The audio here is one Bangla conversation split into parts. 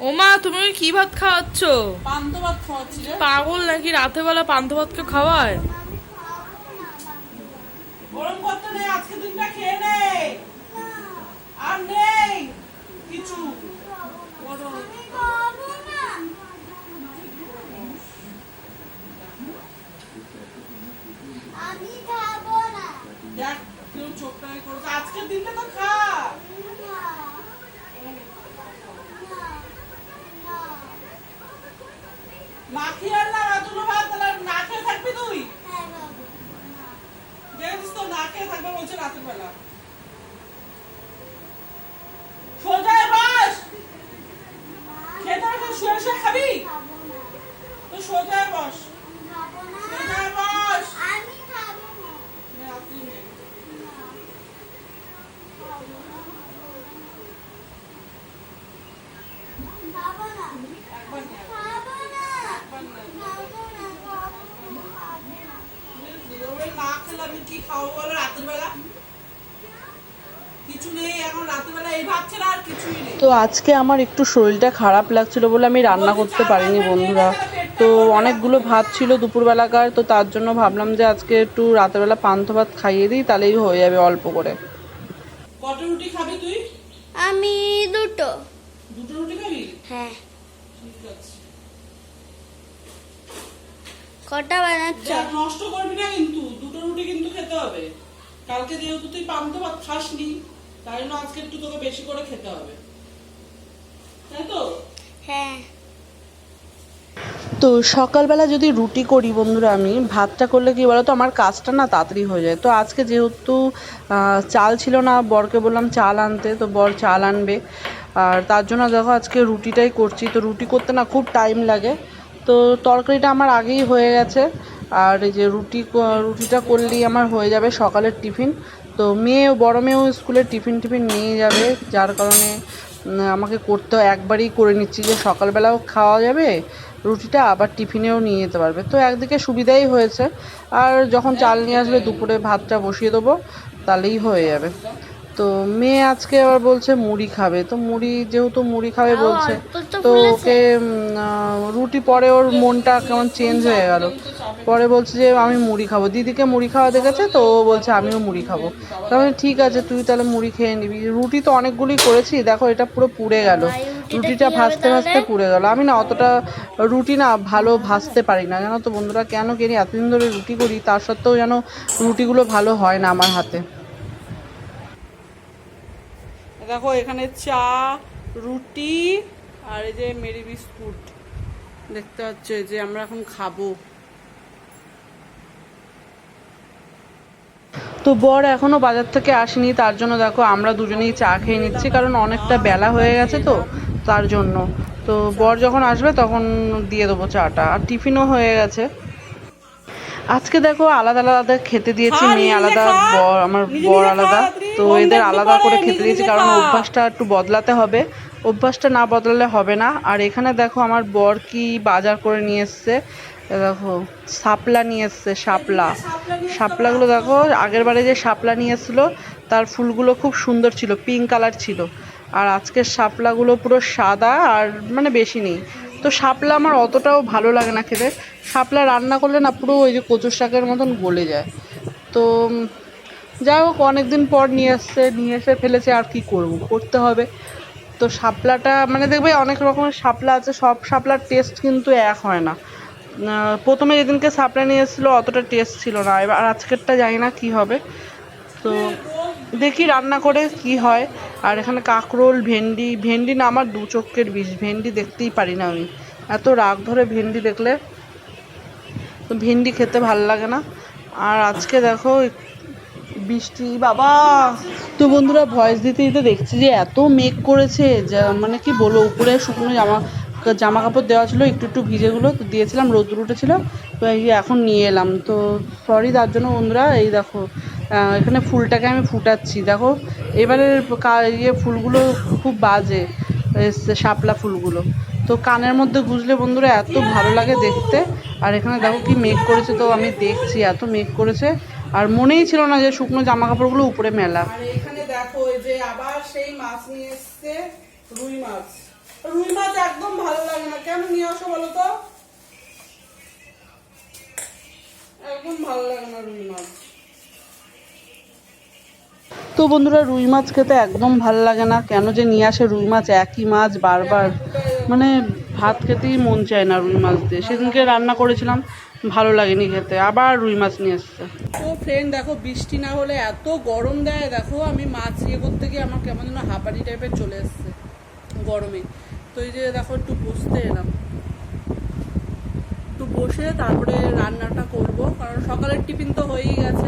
ওমা তুমি কি ভাত খাওয়াচ্ছ? পান্ত ভাত খাওয়াচ্ছি পাগল নাকি রাতে বেলা পান্তা ভাতকে খাওয়ায়? গরম করতে নেই আজকে দিনটা খেয়ে নে আর নেই কিছু। দেখ কেউ চোখটা আজকের দিনটা তো খা। মাখি আর না রাতুলো ভাত তাহলে না খেয়ে থাকবি তুই? দেখেছিস তো না খেয়ে থাকবে বলছে রাতের বেলা সোজায় বস। খেতে শুয়ে শুয়ে খাবি? তো সোজায় বস। সোজায় বস। একবার নে, খাব না একবার নে। খাব না খাব না ওই আমি কি খাব বলো রাতের বেলা কিছু নেই এখন রাতের বেলা এই ভাত ছাড়া আর কিছুই নেই। তো আজকে আমার একটু শরীরটা খারাপ লাগছিল বলে আমি রান্না করতে পারিনি বন্ধুরা। তো অনেকগুলো ভাত ছিল দুপুরবেলাকার তো তার জন্য ভাবলাম যে আজকে একটু রাতেরবেলা পান্থ ভাত খাইয়ে দিই তাহলেই হয়ে যাবে অল্প করে। কত রুটি খাবি তুই? আমি দুটো। দুটো রুটি খাবি? হ্যাঁ। ঠিক আছে। কটা বানাচ্ছ? নষ্ট করবি না কিন্তু দুটো রুটি কিন্তু খেতে হবে। কালকে যেহেতু তুই পান্ত ভাত খাসনি তাই জন্য আজকে একটু তোকে বেশি করে খেতে হবে। তাই তো? হ্যাঁ। তো সকালবেলা যদি রুটি করি বন্ধুরা আমি ভাতটা করলে কি বলতো আমার কাজটা না তাড়াতাড়ি হয়ে যায়। তো আজকে যেহেতু চাল ছিল না বরকে বললাম চাল আনতে তো বর চাল আনবে। আর তার জন্য দেখো আজকে রুটিটাই করছি। তো রুটি করতে না খুব টাইম লাগে। তো তরকারিটা আমার আগেই হয়ে গেছে। আর এই যে রুটি রুটিটা করলেই আমার হয়ে যাবে সকালের টিফিন। তো মেয়ে, বড় মেয়েও স্কুলে টিফিন টিফিন নিয়ে যাবে। যার কারণে আমাকে করতে একবারই করে নিচ্ছি যে সকালবেলাও খাওয়া যাবে, রুটিটা আবার টিফিনেও নিয়ে যেতে পারবে। তো একদিকে সুবিধাই হয়েছে। আর যখন চাল নিয়ে আসবে, দুপুরে ভাতটা বসিয়ে দেবো, তাহলেই হয়ে যাবে। তো মেয়ে আজকে আবার বলছে মুড়ি খাবে। তো মুড়ি যেহেতু মুড়ি খাবে বলছে তো ওকে রুটি পরে ওর মনটা কেমন চেঞ্জ হয়ে গেল। পরে বলছে যে আমি মুড়ি খাব। দিদিকে মুড়ি খাওয়া দেখেছে তো ও বলছে আমিও মুড়ি খাব। তাহলে ঠিক আছে তুই তাহলে মুড়ি খেয়ে নিবি। রুটি তো অনেকগুলি করেছি দেখো এটা পুরো পুড়ে গেল। রুটিটা ভাজতে ভাজতে পুড়ে গেল। আমি না অতটা রুটি না ভালো ভাজতে পারি না। জানো তো বন্ধুরা কেন কেনি এতদিন ধরে রুটি করি তার সত্ত্বেও যেন রুটিগুলো ভালো হয় না আমার হাতে। দেখো, এখানে চা, রুটি, আর এই যে মেরি বিস্কুট। দেখতে পাচ্ছ যে আমরা এখন খাব। তো বর এখনও বাজার থেকে আসেনি, তার জন্য দেখো আমরা দুজনেই চা খেয়ে নিচ্ছি, কারণ অনেকটা বেলা হয়ে গেছে তো, তার জন্য। তো বর যখন আসবে তখন দিয়ে দেবো চাটা। আর টিফিনও হয়ে গেছে। আজকে দেখো আলাদা আলাদা খেতে দিয়েছি মেয়ে আলাদা বর আমার বর আলাদা। তো এদের আলাদা করে খেতে দিয়েছি কারণ অভ্যাসটা একটু বদলাতে হবে। অভ্যাসটা না বদলালে হবে না। আর এখানে দেখো আমার বর কি বাজার করে নিয়ে এসছে। দেখো শাপলা নিয়ে এসছে শাপলা। শাপলাগুলো দেখো আগের বারে যে শাপলা নিয়ে এসেছিল তার ফুলগুলো খুব সুন্দর ছিল পিঙ্ক কালার ছিল। আর আজকের শাপলাগুলো পুরো সাদা আর মানে বেশি নেই। তো শাপলা আমার অতটাও ভালো লাগে না খেতে। শাপলা রান্না করলে না পুরো ওই যে কচুর শাকের মতন গলে যায়। তো যাই হোক, অনেকদিন পর নিয়ে এসছে, নিয়ে এসে ফেলেছে, আর কি করব, করতে হবে। তো শাপলাটা মানে দেখবে অনেক রকমের শাপলা আছে, সব শাপলার টেস্ট কিন্তু এক হয় না। প্রথমে যেদিনকে শাপলা নিয়ে এসেছিল, অতটা টেস্ট ছিল না। এবার আজকেরটা জানি না কি হবে। তো দেখি রান্না করে কি হয়। আর এখানে কাঁকরোল, ভেন্ডি ভেন্ডি না, আমার দু চোখের বিষ, ভেন্ডি দেখতেই পারি না আমি। এত রাগ ধরে ভেন্ডি দেখলে, তো ভেন্ডি খেতে ভালো লাগে না। আর আজকে দেখো, বৃষ্টি, বাবা! তো বন্ধুরা, ভয়েস দিতে দিতে দেখছি যে এত মেঘ করেছে, যা মানে কি বলব, উপরে শুকনো জামা জামা কাপড় দেওয়া ছিল, একটু একটু ভিজেগুলো তো দিয়েছিলাম রোদ্দুর উঠেছিল, তো এই এখন নিয়ে এলাম। তো সরি তার জন্য বন্ধুরা, এই দেখো এখানে ফুলটাকে আমি ফুটাচ্ছি। দেখো, এবারে ইয়ে ফুলগুলো খুব বাজে শাপলা ফুলগুলো। তো কানের মধ্যে গুজলে বন্ধুরা এত ভালো লাগে দেখতে। আর এখানে দেখো কি মেঘ করেছে, তো আমি দেখছি এত মেঘ করেছে। আর মনেই ছিল না যে শুকনো জামা কাপড়গুলো উপরে মেলা। আর এখানে দেখো যে আবার সেই মাছ নিয়ে এসছে, রুই মাছ। রুই মাছ একদম ভালো লাগে না। কেন নিয়ে আসো বলো তো? একদম ভালো লাগে না রুই মাছ। তো বন্ধুরা রুই মাছ খেতে একদম ভালো লাগে না। কেন যে নিয়ে আসে রুই মাছ? একই মাছ বারবার। মানে ভাত খেতেই মন চায় না রুই মাছ দিয়ে। সেদিনকে রান্না করেছিলাম, ভালো লাগেনি খেতে। আবার রুই মাছ নিয়ে এসছে। তো ফ্রেন্ড দেখো, বৃষ্টি না হলে এত গরম দেয়। দেখো, আমি মাছ ইয়ে করতে গিয়ে আমার কেমন যেন হাঁপানি টাইপের চলে এসছে গরমে। তো এই যে দেখো, একটু বসতে এলাম। একটু বসে তারপরে রান্নাটা করব। কারণ সকালের টিফিন তো হয়েই গেছে।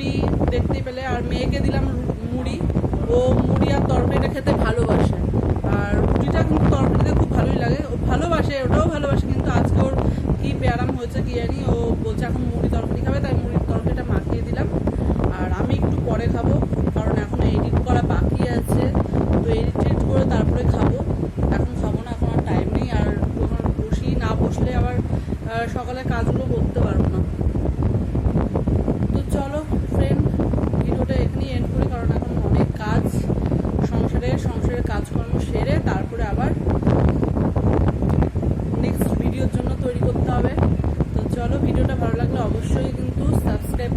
রুটি দেখতে পেলে, আর মেয়েকে দিলাম মুড়ি। ও মুড়ি আর তরকারিটা খেতে ভালোবাসে। আর রুটিটা কিন্তু তরকারিতে খুব ভালোই লাগে। ও ভালোবাসে, ওটাও ভালোবাসে, কিন্তু আজকে ওর কি ব্যায়াম হয়েছে কি জানি, ও বলছে এখন মুড়ি তরকারি খাবে, তাই মুড়ির তরকারিটা মাখিয়ে দিলাম। আর আমি একটু পরে খাব, কারণ এখন এডিট করা বাকি আছে। তো এডিট টেডিট করে তারপরে খাব। এখন খাব না, এখন আর টাইম নেই। আর বসি না বসলে আবার সকালে কাজগুলো করতে পারব না তো চলো ফ্রেন্ড ভিডিওটা এখানেই এন্ড করি কারণ এখন অনেক কাজ সংসারে সংসারের কাজকর্ম সেরে তারপরে আবার নেক্সট ভিডিওর জন্য তৈরি করতে হবে। তো চলো ভিডিওটা ভালো লাগলে অবশ্যই কিন্তু সাবস্ক্রাইব